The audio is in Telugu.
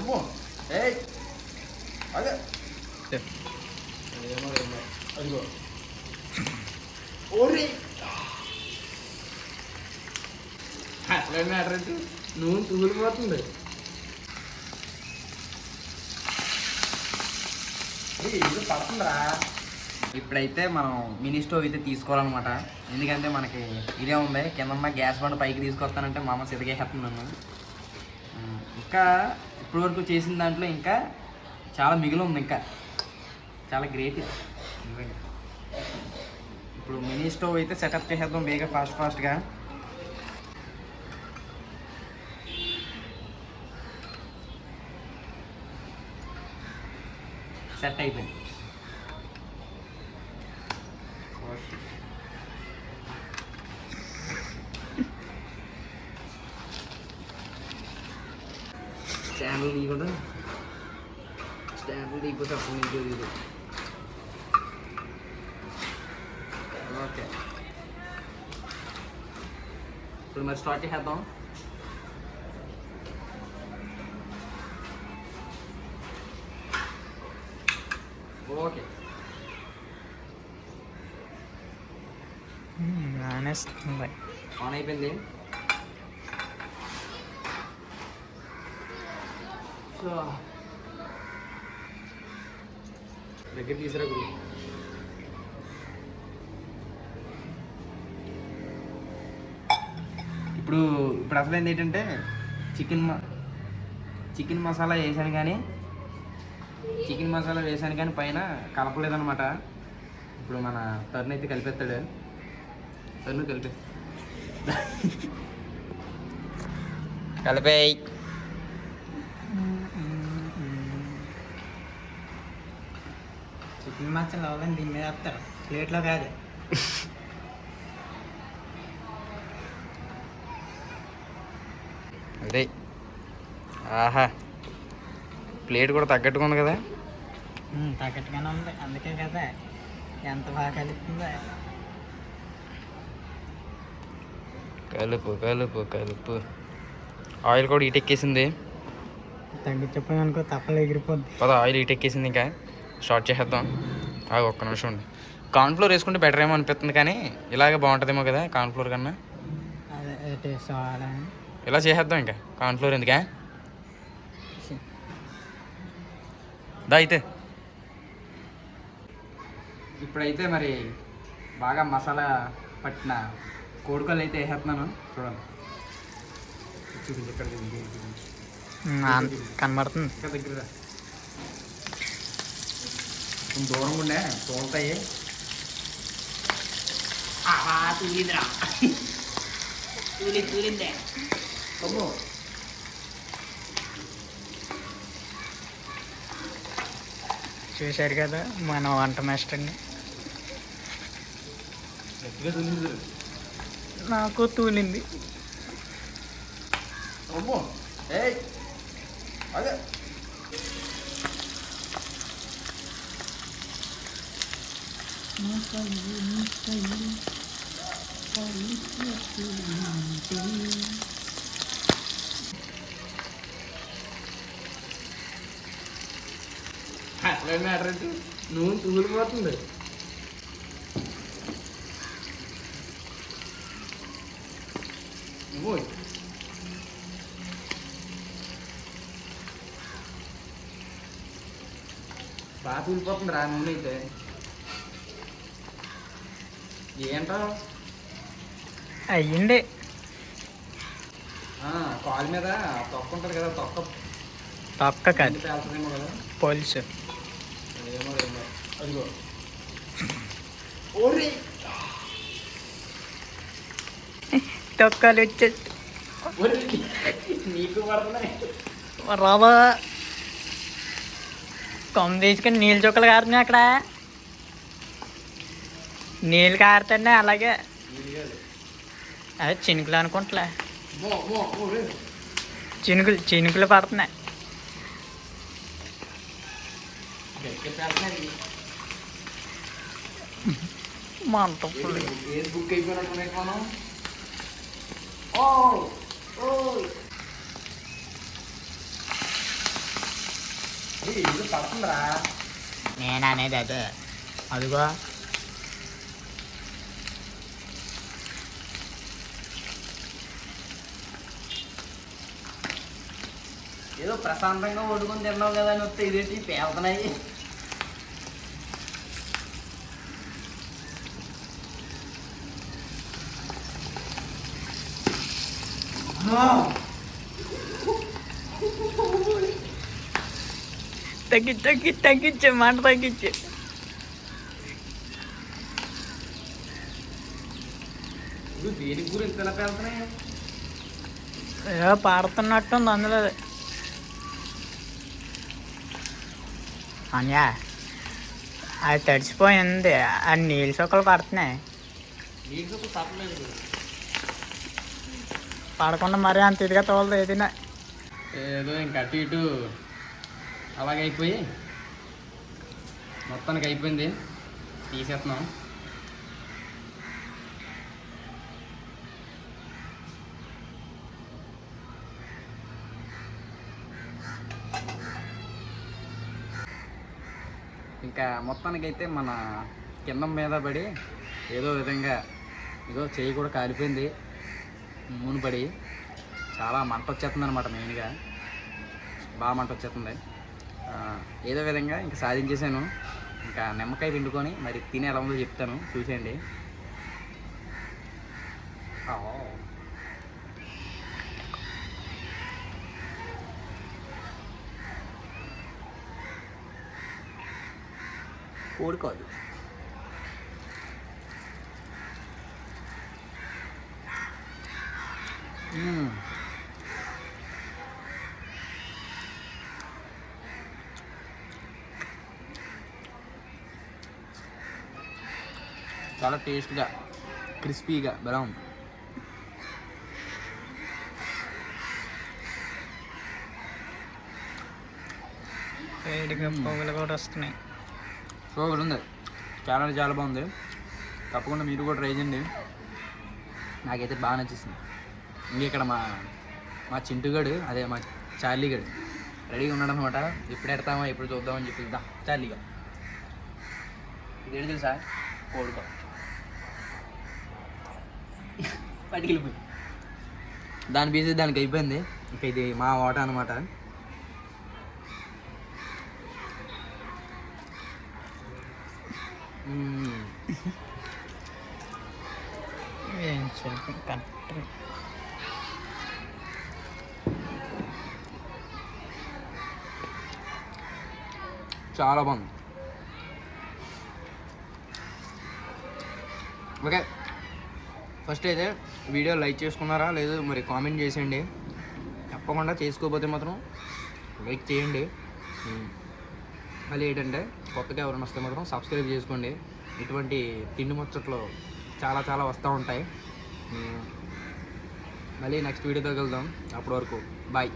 అమ్మో. ఏయ్. అదే. ఏమో ఏమో అదిగో ఓరి అట్లా మ్యాటర్ అంటే నూనె తూలిపోతుంది ఇది పడుతుందిరా. ఇప్పుడైతే మనం మినీ స్టవ్ అయితే తీసుకోవాలన్నమాట. ఎందుకంటే మనకి ఇదే ఉంది. కింద గ్యాస్ బండ్ పైకి తీసుకొస్తానంటే మా అమ్మ సిదగేస్తుంది నన్ను. ఇంకా ఇప్పటి వరకు చేసిన దాంట్లో ఇంకా చాలా మిగిలి ఉంది ఇంకా. చాలా గ్రేట్ ఇప్పుడు మినీ స్టవ్ అయితే సెటప్ చేసేద్దాం బేగా ఫాస్ట్ ఫాస్ట్గా సెట్ అయిపోయింది. స్టాండ్లు తీయకుండా స్టాండ్లు తీయకపోతే అప్పుడు నుంచి ఇది ఓకే ఇప్పుడు మరి స్టార్ట్ చేసేద్దాం ఓకే ఆన్ అయిపోయింది సో. దగ్గర తీసురా గురు. ఇప్పుడు ఇప్పుడు అసలు ఏంటంటే చికెన్ మ చికెన్ మసాలా వేసాను కానీ చికెన్ మసాలా వేసాను కానీ పైన కలపలేదన్నమాట. ఇప్పుడు మన తరుణ్ అయితే కలిపేస్తాడు. తరుణ్ కలిపే. కలిపేయి. మచ్చలు అవ్వాలని దీని మీద ప్లేట్లో కాదు. అదే. ఆహా. ప్లేట్ కూడా తగ్గట్టుగా ఉంది కదా? తగ్గట్టుగానే ఉంది. అందుకే కదా ఎంత బాగా కలుపుతుందో. కలుపు కలుపు కలుపు. ఆయిల్ కూడా ఇటెక్కేసింది తగ్గించపోయి అనుకో తప్పలు ఎగిరిపోద్ది. పద ఆయిల్ ఇటెక్కేసింది ఇంకా. స్టార్ట్ చేసేద్దాం. ఆగు ఒక్క నిమిషం ఉండి. కార్న్ఫ్లోర్ వేసుకుంటే బెటర్ ఏమో అనిపిస్తుంది కానీ ఇలాగే బాగుంటుందేమో కదా కార్న్ఫ్లోర్ కన్నా. అదే ఇలా చేసేద్దాం ఇంకా. కార్న్ఫ్లోర్ ఎందుకా? దా అయితే. ఇప్పుడైతే మరి బాగా మసాలా పట్టిన కోడికలు అయితే వేసేస్తున్నాను. చూడండి చూపించి ఇక్కడ కనబడుతుంది. దగ్గర. కొంచెం దూరం ఉండే తోలుతాయి తూలిందిరా. తూలి తూలిందే. అమ్మో. చూశారు కదా మన వంట మాస్టర్ని. నాకు తూలింది. అదే. అట్లా మ్యాటర్ అంటే తూలిపోతుంది నువ్వు బాగా తూలిపోతుంది రా నూనె అయితే. అయ్యింది. ఆ, కాలు మీద తొక్క ఉంటుంది కదా తొక్క. తొక్క కాదు. కింద పేలుతుందేమో కదా. పోలీసు. ఏమో ఏమో. అదిగో. ఓరి తొక్కలు వచ్చే ఓరి నీకు పడుతున్నాయి. రాబా కొమ్మ తీసుకుని నీళ్ళు చుక్కలు కారుతున్నాయి అక్కడ. నీళ్ళు కారుతుండే అలాగే. అదే చినుకులు అనుకుంటలే. చినుకులు చినుకులు పడుతున్నాయి. మంట నేను అనేది అదే. అదిగో. ఏదో ప్రశాంతంగా వండుకొని తిన్నావు కదా అని వస్తే ఇదేంటి? పేలుతున్నాయి తగ్గించు తగ్గించు తగ్గించు మాట తగ్గించు. పాడుతున్నట్టుంది అందులో. అన్యా. అది తడిసిపోయింది ఆ నీళ్ళు చుక్కలు పడుతున్నాయి. పడకుండా మరీ అంత ఇదిగా తోలదు ఏదైనా ఏదో ఇంక అటు ఇటు అలాగే అయిపోయి మొత్తానికి అయిపోయింది. తీసేస్తున్నాం. ఇంకా మొత్తానికైతే మన కింద మీద పడి ఏదో విధంగా ఏదో చెయ్యి కూడా కాలిపోయింది. నూనె పడి చాలా మంట వచ్చేస్తుంది అనమాట మెయిన్గా. బాగా మంట వచ్చేస్తుంది. ఏదో విధంగా ఇంకా సాధించేసాను ఇంకా నిమ్మకాయ పిండుకొని మరి తినే ఎలా ఉందో చెప్తాను. చూసేయండి. ఆ. కోడి కాదు మ్మ్. చాలా టేస్ట్గా క్రిస్పీగా బలా ఉంది వేడిగా పొగలు కూడా వస్తున్నాయి సూపర్ ఉంది. చాలా చాలా బాగుంది. తప్పకుండా మీరు కూడా ట్రై చేయండి. నాకైతే బాగా నచ్చేసింది. ఇంక ఇక్కడ మా మా చింటుగాడు అదే మా చార్లీగాడు రెడీగా ఉన్నాడు అనమాట ఎప్పుడు ఎడతామా ఎప్పుడు చూద్దామని చెప్పి ఇద్దాం చార్లీగా ఇదేంటి తెలుసా? కోడుకో పట్టుకెళ్ళిపోయి దాని పీసెస్ దానికి అయిపోయింది. ఇంకా ఇది మా వాట అనమాట Hmm. ఏం చెప్పి చాలా బాగుంది. ఓకే. ఫస్ట్ అయితే వీడియో లైక్ చేసుకున్నారా? లేదు మరి కామెంట్ చేసేయండి. తప్పకుండా చేసుకోకపోతే మాత్రం లైక్ చేయండి. మళ్ళీ ఏంటంటే కొత్తగా ఎవరైనా వస్తే మాత్రం సబ్స్క్రైబ్ చేసుకోండి. ఇటువంటి తిండి ముచ్చట్లు చాలా చాలా వస్తూ ఉంటాయి. మళ్ళీ నెక్స్ట్ వీడియోతో వెళ్దాం అప్పటి వరకు బాయ్